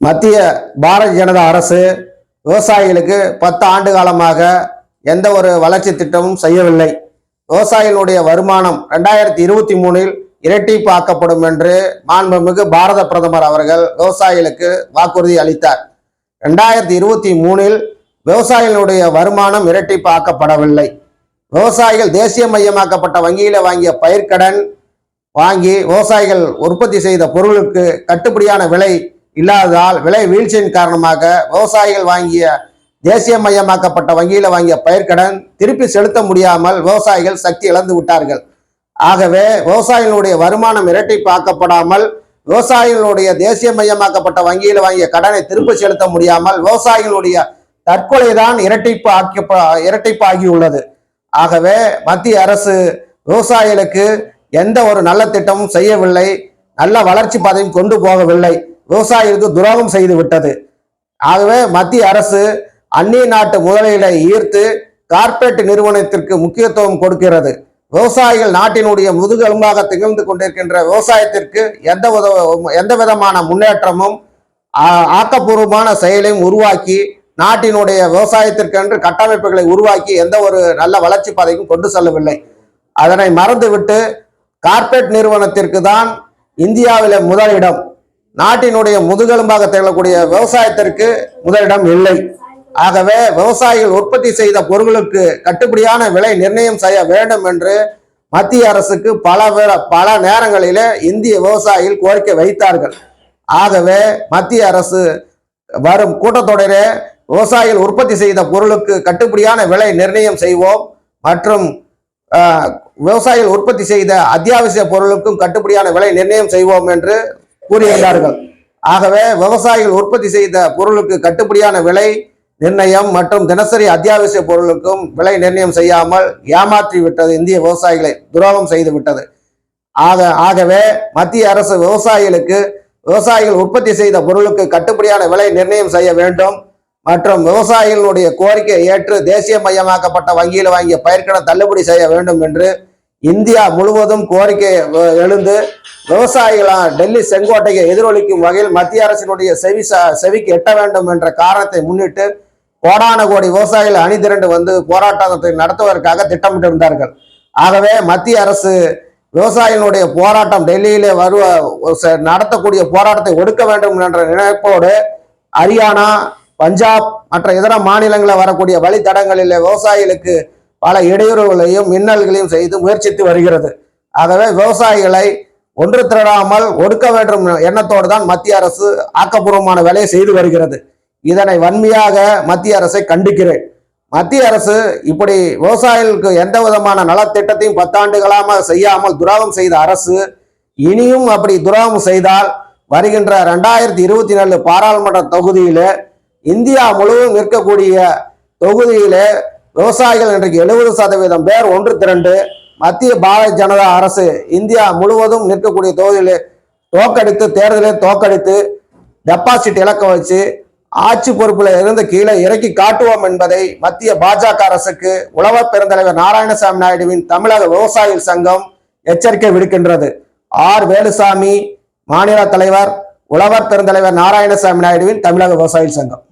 மத்திய பாரதிய ஜனதா அரசு விவசாயிகளுக்கு பத்து ஆண்டு காலமாக எந்த ஒரு வளர்ச்சி திட்டமும் செய்யவில்லை. விவசாயிகளுடைய வருமானம் ரெண்டாயிரத்தி இருபத்தி மூணில் இரட்டிப்பாக்கப்படும் என்று மாண்புமிகு பாரத பிரதமர் அவர்கள் விவசாயிகளுக்கு வாக்குறுதி அளித்தார். ரெண்டாயிரத்தி இருபத்தி மூணில் விவசாயிகளுடைய வருமானம் இரட்டிப்பாக்கப்படவில்லை. விவசாயிகள் தேசிய மையமாக்கப்பட்ட வங்கியில் வாங்கிய பயிர்க்கடன் வாங்கி விவசாயிகள் உற்பத்தி செய்த பொருளுக்கு கட்டுப்படியான விலை இல்லாததால் விலை வீழ்ச்சியின் காரணமாக விவசாயிகள் வாங்கிய தேசியமயமாக்கப்பட்ட வங்கியில் வாங்கிய பயிர்க்கடன் திருப்பி செலுத்த முடியாமல் விவசாயிகள் சக்தி இழந்து விட்டார்கள். ஆகவே விவசாயிகளுடைய வருமானம் இரட்டிப்பாக்கப்படாமல் விவசாயிகளுடைய தேசியமயமாக்கப்பட்ட வங்கியில் வாங்கிய கடனை திருப்பி செலுத்த முடியாமல் விவசாயிகளுடைய தற்கொலை தான் இரட்டிப்பு ஆக்கி இரட்டிப்பு ஆகியுள்ளது ஆகவே மத்திய அரசு விவசாயிகளுக்கு எந்த ஒரு நல்ல திட்டமும் செய்யவில்லை. நல்ல வளர்ச்சி பாதையும் கொண்டு போகவில்லை. விவசாயிகளுக்கு துரோகம் செய்து விட்டது. ஆகவே மத்திய அரசு அந்நிய நாட்டு முதலீடை ஈர்த்து கார்ப்பரேட் நிறுவனத்திற்கு முக்கியத்துவம் கொடுக்கிறது. விவசாயிகள் நாட்டினுடைய முதுகெலும்பாக திகழ்ந்து கொண்டிருக்கின்ற விவசாயத்திற்கு எந்த வித எந்த விதமான முன்னேற்றமும் ஆக்கப்பூர்வமான செயலையும் உருவாக்கி நாட்டினுடைய விவசாயத்திற்கென்று கட்டமைப்புகளை உருவாக்கி எந்த ஒரு நல்ல வளர்ச்சி பாதைக்கும் கொண்டு செல்லவில்லை. அதனை மறந்துவிட்டு கார்ப்பரேட் நிறுவனத்திற்கு தான் இந்தியாவில் முதலிடம். நாட்டினுடைய முதுகெலும்பாக திகழக்கூடிய விவசாயத்திற்கு முதலிடம் இல்லை. ஆகவே விவசாயிகள் உற்பத்தி செய்த பொருட்களுக்கு கட்டுப்படியான விலை நிர்ணயம் செய்ய வேண்டும் என்று மத்திய அரசுக்கு பல பல நேரங்களிலே இந்திய விவசாயிகள் கோரிக்கை வைத்தார்கள். ஆகவே மத்திய அரசு வரும் கூட்டத்தொடரே விவசாயிகள் உற்பத்தி செய்த பொருளுக்கு கட்டுப்படியான விலை நிர்ணயம் செய்வோம் மற்றும் விவசாயிகள் உற்பத்தி செய்த அத்தியாவசிய பொருளுக்கும் கட்டுப்படியான விலை நிர்ணயம் செய்வோம் என்று கூறியிருந்தார்கள். ஆகவே விவசாயிகள் உற்பத்தி செய்த பொருளுக்கு கட்டுப்படியான விலை நிர்ணயம் மற்றும் தினசரி அத்தியாவசிய பொருளுக்கும் விலை நிர்ணயம் செய்யாமல் ஏமாற்றி விட்டது இந்திய விவசாயிகளை துரோகம் செய்து விட்டது. ஆக ஆகவே மத்திய அரசு விவசாயிகளுக்கு விவசாயிகள் உற்பத்தி செய்த பொருளுக்கு கட்டுப்படியான விலை நிர்ணயம் செய்ய வேண்டும் மற்றும் விவசாயிகளுடைய கோரிக்கையை ஏற்று தேசிய மயமாக்கப்பட்ட வங்கியில் வாங்கிய பயிர்க்கடன் தள்ளுபடி செய்ய வேண்டும் என்று இந்தியா முழுவதும் கோரிக்கை எழுந்து விவசாயிகளா டெல்லி செங்கோட்டையை எதிரொலிக்கும் வகையில் மத்திய அரசினுடைய செவி ச- செவிக்கு எட்ட வேண்டும் என்ற காரணத்தை முன்னிட்டு கோடான கோடி விவசாயிகள் அணிதிரண்டு வந்து போராட்டத்தை நடத்துவதற்காக திட்டமிட்டிருந்தார்கள். ஆகவே மத்திய அரசு விவசாயிகளுடைய போராட்டம் டெல்லியிலே வருவ நடத்தக்கூடிய போராட்டத்தை ஒடுக்க வேண்டும் என்ற நினைப்போடு ஹரியானா பஞ்சாப் மற்ற இதர மாநிலங்களில் வரக்கூடிய வழித்தடங்களில் விவசாயிகளுக்கு பல இடையூறுகளையும் மின்னல்களையும் செய்து முயற்சித்து வருகிறது. ஆகவே விவசாயிகளை ஒன்று திரடாமல் ஒடுக்க வேண்டும் எண்ணத்தோடு தான் மத்திய அரசு ஆக்கப்பூர்வமான வேலையை செய்து வருகிறது. இதனை வன்மையாக மத்திய அரசை கண்டிக்கிறேன். மத்திய அரசு இப்படி விவசாயிகளுக்கு எந்த விதமான நலத்திட்டத்தையும் பத்தாண்டுகளாக செய்யாமல் துரோகம் செய்த அரசு இனியும் அப்படி துரோகம் செய்தால் வருகின்ற ரெண்டாயிரத்தி இருபத்தி நாலு பாராளுமன்ற தொகுதியில் இந்தியா முழுவதும் இருக்கக்கூடிய தொகுதியிலே விவசாயிகள் இன்றைக்கு எழுபது சதவீதம் பேர் ஒன்று திரண்டு மத்திய பாரதிய ஜனதா அரசு இந்தியா முழுவதும் நிற்கக்கூடிய தொகுதியில தோக்கடித்து தேர்தலை தோக்கடித்து டெபாசிட் இலக்க வச்சு ஆட்சி பொறுப்பில் இருந்து கீழே இறக்கி காட்டுவோம் என்பதை மத்திய பாஜக அரசுக்கு உழவர் பெருந்தலைவர் நாராயணசாமி நாயுடுவின் தமிழக விவசாயிகள் சங்கம் எச்சரிக்கை விடுக்கின்றது. ஆர். வேலுசாமி மாநில தலைவர் உழவர் பெருந்தலைவர் நாராயணசாமி நாயுடுவின் தமிழக விவசாயிகள் சங்கம்.